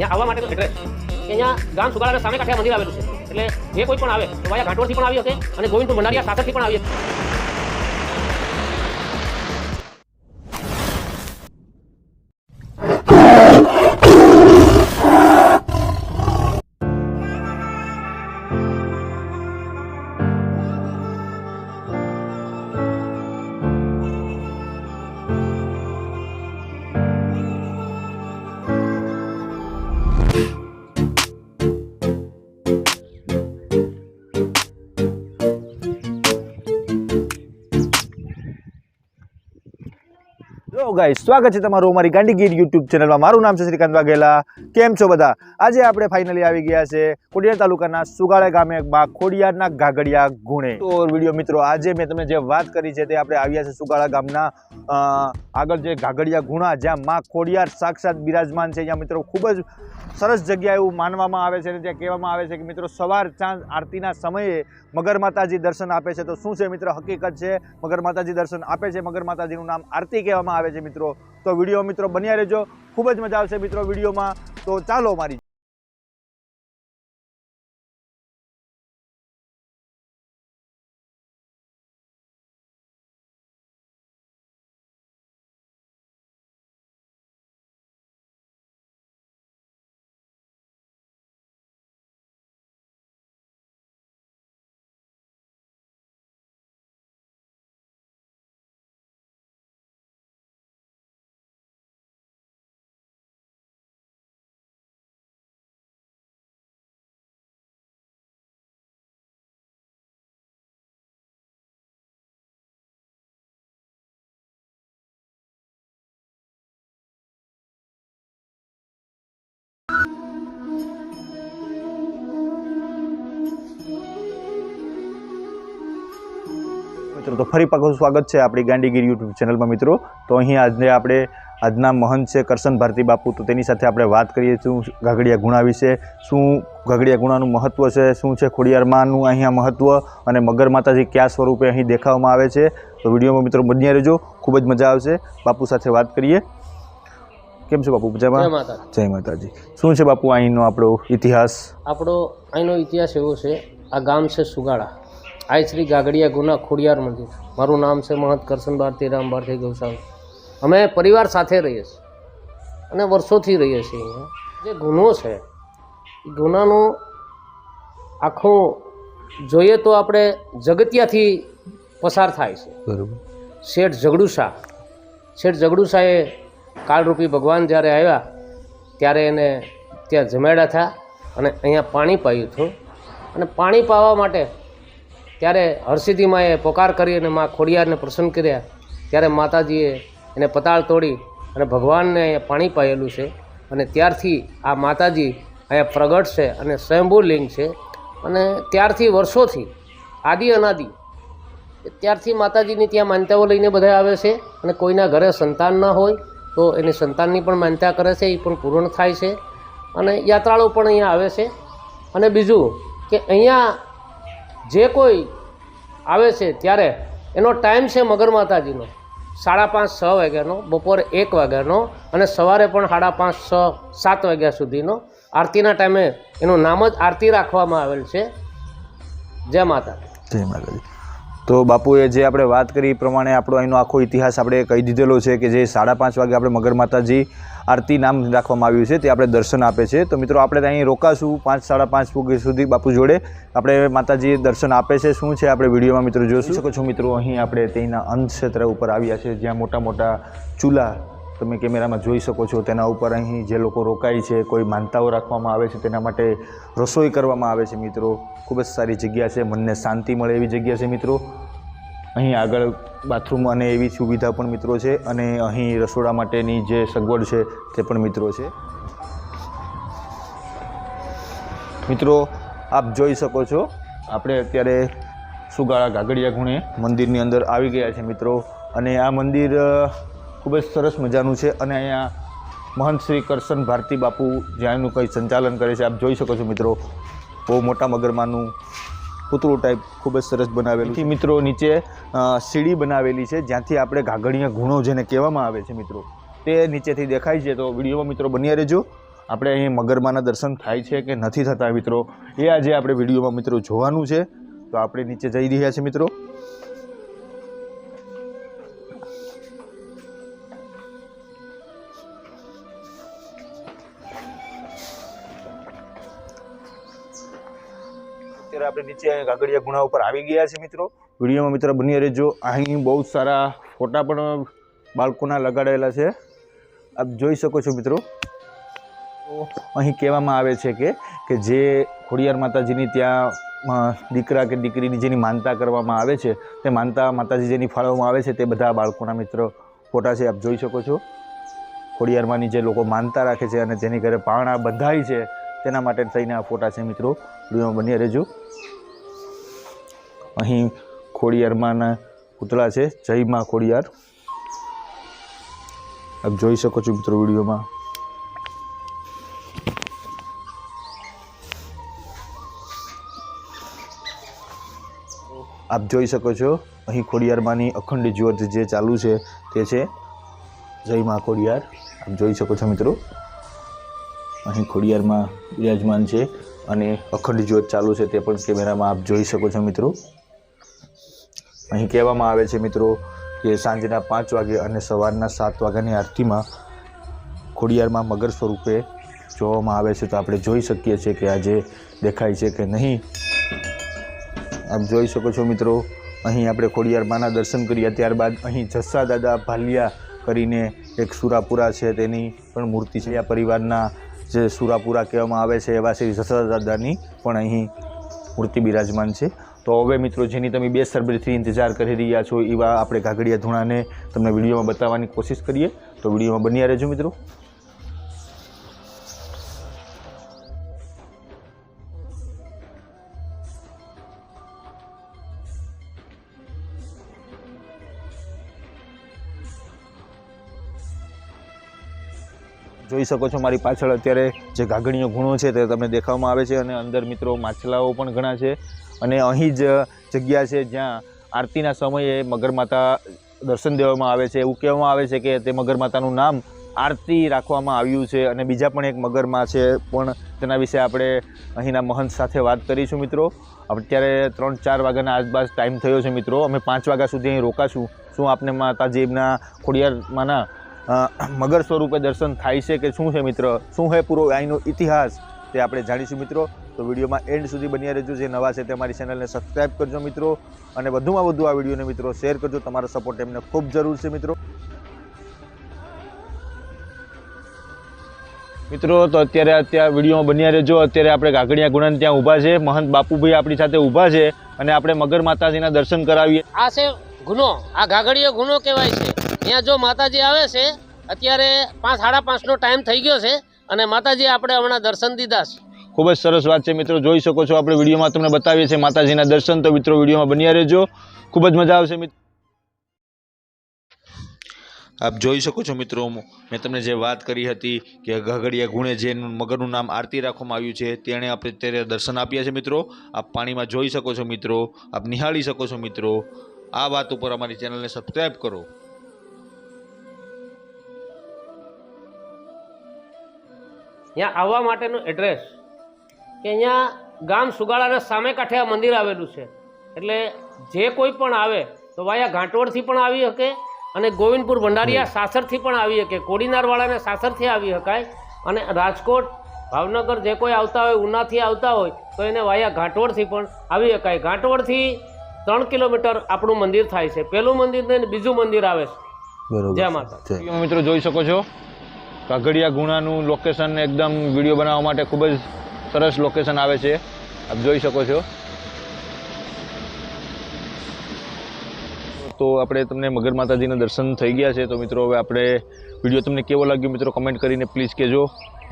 ત્યાં આવવા માટેનું એડ્રેસ અહીંયા ગામ સુગાળાના સામે કાંઠે મંદિર આવેલું છે. એટલે જે કોઈ પણ આવે, તો વાયા ઘાટોળથી પણ આવી શકે અને ગોવિંદ ભંડારીયા સાથેથી પણ આવી શકે. જો ગાઈસ સ્વાગત છે તમારું અમારી ગાંડીગીર યુટ્યુબ ચેનલમાં મારું નામ છે શ્રીકાંત વાઘેલા. કેમ છો બધા? આજે આપણે ફાઇનલી આવી ગયા છે ખોડિયાર તાલુકાના સુગાળા ગામે ખોડિયારના ગાગડિયા ગુણે. તો વીડિયો મિત્રો, આજે મેં તમને જે વાત કરી છે તે આપણે આવ્યા છે સુગાળા ગામના આગળ જે ગાગડિયા ગુણા, જ્યાં માં ખોડિયાર સાક્ષાત બિરાજમાન છે. જ્યાં મિત્રો ખૂબ જ સરસ જગ્યા એવું માનવામાં આવે છે અને ત્યાં કહેવામાં આવે છે કે મિત્રો, સવાર સાંજ આરતીના સમયે મગર માતાજી દર્શન આપે છે. તો શું છે મિત્ર, હકીકત છે? મગર માતાજી દર્શન આપે છે. મગર માતાજીનું નામ આરતી કહેવામાં આવે છે મિત્રો. તો વીડિયો મિત્રો બન્યા રહેજો. ખૂબ જ મજા આવશે મિત્રો વિડીયોમાં. તો ચાલો મારી મિત્રો તો ફરી પાછું સ્વાગત છે આપણી ગાંડીગીર યુટ્યુબ ચેનલમાં મિત્રો. તો અહીં આજે આપણે આજના મહંત છે કરશન ભારતી બાપુ તો તેની સાથે આપણે વાત કરીએ શું ગાગડિયા ગુણા વિશે. શું ગાગડિયા ગુણાનું મહત્ત્વ છે? શું છે ખોડિયારમાંનું અહીંયા મહત્ત્વ અને મગર માતાજી કયા સ્વરૂપે અહીં દેખાવામાં આવે છે? તો વિડીયોમાં મિત્રો બન્યા રહેજો ખૂબ જ મજા આવશે. બાપુ સાથે વાત કરીએ. કેમ છે બાપુ? જય મજામાં જય માતાજી. શું છે બાપુ અહીંનો આપણો ઇતિહાસ? આપણો અહીંનો ઇતિહાસ એવો છે આ ગામ છે સુગાળા. આઈ શ્રી ગાગડિયા ગુના ખોડિયાર મંદિર. મારું નામ છે મહંત કરશન ભારતી રામ ભારતી ગૌશાળા અમે પરિવાર સાથે રહીએ છીએ. અને વર્ષોથી રહીએ છીએ અહીંયા. જે ગુનો છે એ ગુનાનો આખો જોઈએ તો આપણે જગતિયાથી પસાર થાય છે. બરાબર. શેઠ ઝઘડુશા શેઠ ઝઘડુશાએ કાળરૂપી ભગવાન જ્યારે આવ્યા ત્યારે એને ત્યાં જમાડ્યા હતા અને અહીંયા પાણી પાયું હતું. અને પાણી પાવા માટે ત્યારે હરસિદ્ધિ માએ પોકાર કરી અને મા ખોડિયારને પ્રસન્ન કર્યા. ત્યારે માતાજીએ એને પતાળ તોડી અને ભગવાનને પાણી પાયેલું છે અને ત્યારથી આ માતાજી અહીંયા પ્રગટ છે અને સ્વયંભૂ લિંગ છે અને ત્યારથી વર્ષોથી આદિ અનાદિ. ત્યારથી માતાજીની ત્યાં માન્યતાઓ લઈને બધા આવે છે અને કોઈના ઘરે સંતાન ન હોય તો એની સંતાનની પણ માન્યતા કરે છે, એ પણ પૂર્ણ થાય છે. અને યાત્રાળુ પણ અહીંયા આવે છે. અને બીજું કે અહીંયા જે કોઈ આવે છે ત્યારે એનો ટાઈમ છે મગર માતાજીનો. સાડા પાંચ, છ વાગ્યાનો, બપોરે એક વાગ્યાનો અને સવારે પણ સાડા પાંચ, છ, સાત વાગ્યા સુધીનો. આરતીના ટાઈમે એનું નામ જ આરતી રાખવામાં આવેલ છે. જય માતા જય માતાજી. તો બાપુએ જે આપણે વાત કરી એ પ્રમાણે આપણો અહીંનો આખો ઇતિહાસ આપણે કહી દીધેલો છે કે જે સાડા પાંચ વાગે આપણે મગર માતાજી આરતી નામ રાખવામાં આવ્યું છે, તે આપણે દર્શન આપે છે. તો મિત્રો, આપણે અહીં રોકાશું પાંચ, સાડા પાંચ વાગ્યા સુધી બાપુ જોડે. આપણે માતાજી દર્શન આપે છે. શું છે આપણે વિડીયોમાં મિત્રો જોઈ શકો છો મિત્રો, અહીં આપણે તેના અંત ક્ષેત્ર ઉપર આવ્યા છે, જ્યાં મોટા મોટા ચૂલા તમે કેમેરામાં જોઈ શકો છો, તેના ઉપર અહીં જે લોકો રોકાય છે, કોઈ માનતાઓ રાખવામાં આવે છે, તેના માટે રસોઈ કરવામાં આવે છે મિત્રો. ખૂબ જ સારી જગ્યા છે, મનને શાંતિ મળે એવી જગ્યા છે મિત્રો. અહીં આગળ બાથરૂમ અને એવી સુવિધા પણ મિત્રો છે અને અહીં રસોડા માટેની જે સગવડ છે તે પણ મિત્રો છે. મિત્રો, આપ જોઈ શકો છો, આપણે અત્યારે સુગાળા ગાગડિયા ગુણે મંદિરની અંદર આવી ગયા છે મિત્રો. અને આ મંદિર ખૂબ જ સરસ મજાનું છે અને અહીંયા મહંત શ્રી કરશન ભારતી બાપુ જ્યાંનું કંઈ સંચાલન કરે છે, આપ જોઈ શકો છો મિત્રો, બહુ મોટા મગરમાનું પૂતળું ટાઈપ ખૂબ જ સરસ બનાવેલું છે. મિત્રો નીચે સીડી બનાવેલી છે, જ્યાંથી આપણે ઘાઘડીયા ગુણો જેને કહેવામાં આવે છે મિત્રો, તે નીચેથી દેખાય છે. તો વિડીયોમાં મિત્રો બન્યા રહેજો. આપણે અહીં મગરમાના દર્શન થાય છે કે નથી થતા મિત્રો, એ આજે આપણે વિડીયોમાં મિત્રો જોવાનું છે. તો આપણે નીચે જઈ રહ્યા છીએ મિત્રો. આપણે નીચે કાગળિયા ગુણા ઉપર આવી ગયા છે મિત્રો. વિડીયોમાં મિત્રો બની રહેજો. અહીં બહુ સારા ફોટા પણ બાળકોના લગાડેલા છે. આપ જોઈ શકો છો મિત્રો. અહીં કહેવામાં આવે છે કે કે જે ખોડિયાર માતાજીની ત્યાં દીકરા કે દીકરીની જેની માનતા કરવામાં આવે છે, તે માનતા માતાજી જેની ફાળવવામાં આવે છે, તે બધા બાળકોના મિત્રો ફોટા છે. આપ જોઈ શકો છો. ખોડિયારમાંની જે લોકો માનતા રાખે છે અને જેની ઘરે પારણા બંધાય છે, તેના માટે થઈને આ ફોટા છે મિત્રો. વિડીયોમાં બની રહેજો. અહીં ખોડિયારમાંના પૂતળા છે. જય માં ખોડિયાર. આપ જોઈ શકો છો મિત્રો વિડીયોમાં. આપ જોઈ શકો છો, અહીં ખોડિયારમાંની અખંડ જ્યોત જે ચાલુ છે તે છે. જય માં ખોડિયાર. આપ જોઈ શકો છો મિત્રો. અહીં ખોડિયારમાં બિરાજમાન છે અને અખંડ જ્યોત ચાલુ છે તે પણ કેમેરામાં આપ જોઈ શકો છો મિત્રો. અહીં કહેવામાં આવે છે મિત્રો કે સાંજના પાંચ વાગે અને સવારના સાત વાગ્યાની આરતીમાં ખોડિયારમાં મગર સ્વરૂપે જોવામાં આવે છે. તો આપણે જોઈ શકીએ છીએ કે આજે દેખાય છે કે નહીં. આપ જોઈ શકો છો મિત્રો, અહીં આપણે ખોડિયારમાંના દર્શન કર્યા. ત્યારબાદ અહીં જસ્સા દાદા ભાલિયા કરીને એક સુરાપુરા છે, તેની પણ મૂર્તિ છે. આ પરિવારના જે સુરાપુરા કહેવામાં આવે છે, એવા શ્રી જસ્સા દાદાની પણ અહીં મૂર્તિ બિરાજમાન છે. તો હવે મિત્રો, જેની તમે બે સરબરીથી ઇંતજાર કરી રહ્યા છો એવા આપણે ઘાઘડિયા ધૂણાને તમને વિડીયોમાં બતાવવાની કોશિશ કરીએ. તો વિડીયોમાં બન્યા રહેજો મિત્રો. જોઈ શકો છો મારી પાછળ અત્યારે જે ઘાગણીઓ ગુણો છે તે તમને દેખાવામાં આવે છે અને અંદર મિત્રો માછલાઓ પણ ઘણા છે. અને અહીં જ જગ્યા છે જ્યાં આરતીના સમયે મગરમાતા દર્શન દેવામાં આવે છે. એવું કહેવામાં આવે છે કે તે મગરમાતાનું નામ આરતી રાખવામાં આવ્યું છે અને બીજા પણ એક મગરમાં છે પણ તેના વિશે આપણે અહીંના મહંત સાથે વાત કરીશું મિત્રો. અત્યારે ત્રણ ચાર વાગ્યાના આસપાસ ટાઈમ થયો છે મિત્રો. અમે પાંચ વાગ્યા સુધી અહીં રોકાશું. શું આપને માતાજીબના ખોડિયારમાંના મગર સ્વરૂપે દર્શન થાય છે કે શું છે મિત્ર? શું છે પૂરો અહીંનો ઇતિહાસ? તે આપણે જાણીશું મિત્રો. તો વિડીયોમાં એન્ડ સુધી બન્યા રહેજો. જે નવા છે તે અમારી ચેનલને સબસ્ક્રાઈબ કરજો મિત્રો. અને વધુમાં વધુ આ વિડીયોને મિત્રો શેર કરજો. તમારો સપોર્ટ એમને ખૂબ જરૂર છે મિત્રો. મિત્રો, તો અત્યારે અત્યારે વિડીયોમાં બન્યા રહેજો. અત્યારે આપણે ગાગડિયા ગુણન ત્યાં ઊભા છે. મહંત બાપુભાઈ આપણી સાથે ઊભા છે. અને આપણે મગર માતાજીના દર્શન કરાવીએ. આ છે ગુનો. આ ઘાઘડીયો ગુનો કહેવાય છે. ત્યાં જો માતાજી આવે છે અત્યારે પાંચ સાડા પાંચનો ટાઈમ થઈ ગયો છે અને માતાજી આપણે હમણાં દર્શન દીધા છે. ખૂબ જ સરસ વાત છે મિત્રો જોઈ શકો છો આપણે વિડીયોમાં તમને બતાવીએ છીએ માતાજીના દર્શન. તો મિત્રો વિડીયોમાં બન્યા રહેજો. ખૂબ જ મજા આવશે મિત્રો આપ જોઈ શકો છો મિત્રો મેં તમને જે વાત કરી હતી કે ઘગડિયા ગુણે જે મગરનું નામ આરતી રાખવામાં આવ્યું છે તેણે આપણે અત્યારે દર્શન આપ્યા છે મિત્રો. આપ પાણીમાં જોઈ શકો છો મિત્રો આપ નિહાળી શકો છો મિત્રો. આ વાત ઉપર અમારી ચેનલને સબસ્ક્રાઈબ કરો. અહીંયા આવવા માટેનું એડ્રેસ કે અહીંયા ગામ સુગાળાના સામે કાંઠે આ મંદિર આવેલું છે. એટલે જે કોઈ પણ આવે તો વાયા ઘાંટોળથી પણ આવી શકે અને ગોવિંદપુર ભંડારીયા સાસરથી પણ આવી શકે. કોડીનારવાળાને સાસરથી આવી શકાય અને રાજકોટ ભાવનગર જે કોઈ આવતા હોય ઉનાથી આવતા હોય તો એને વાયા ઘાંટોળથી પણ આવી શકાય. ઘાંટવડથી ત્રણ કિલોમીટર આપણું મંદિર થાય છે. પહેલું મંદિર ને બીજું મંદિર આવે છે. જય માતા મિત્રો જોઈ શકો છો? કાગડિયા ગુણાનું લોકેશન એકદમ વીડિયો બનાવવા માટે ખૂબ જ સરસ લોકેશન આવે છે. આપ જોઈ શકો છો. તો આપણે તમને મગર માતાજીના દર્શન થઈ ગયા છે. તો મિત્રો હવે આપણે વીડિયો તમને કેવો લાગ્યો મિત્રો કમેન્ટ કરીને પ્લીઝ કહેજો.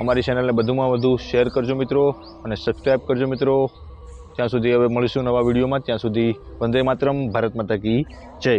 અમારી ચેનલને વધુમાં વધુ શેર કરજો મિત્રો અને સબસ્ક્રાઈબ કરજો મિત્રો. ત્યાં સુધી હવે મળીશું નવા વિડીયોમાં. ત્યાં સુધી વંદે માતરમ ભારત માતા કી જય.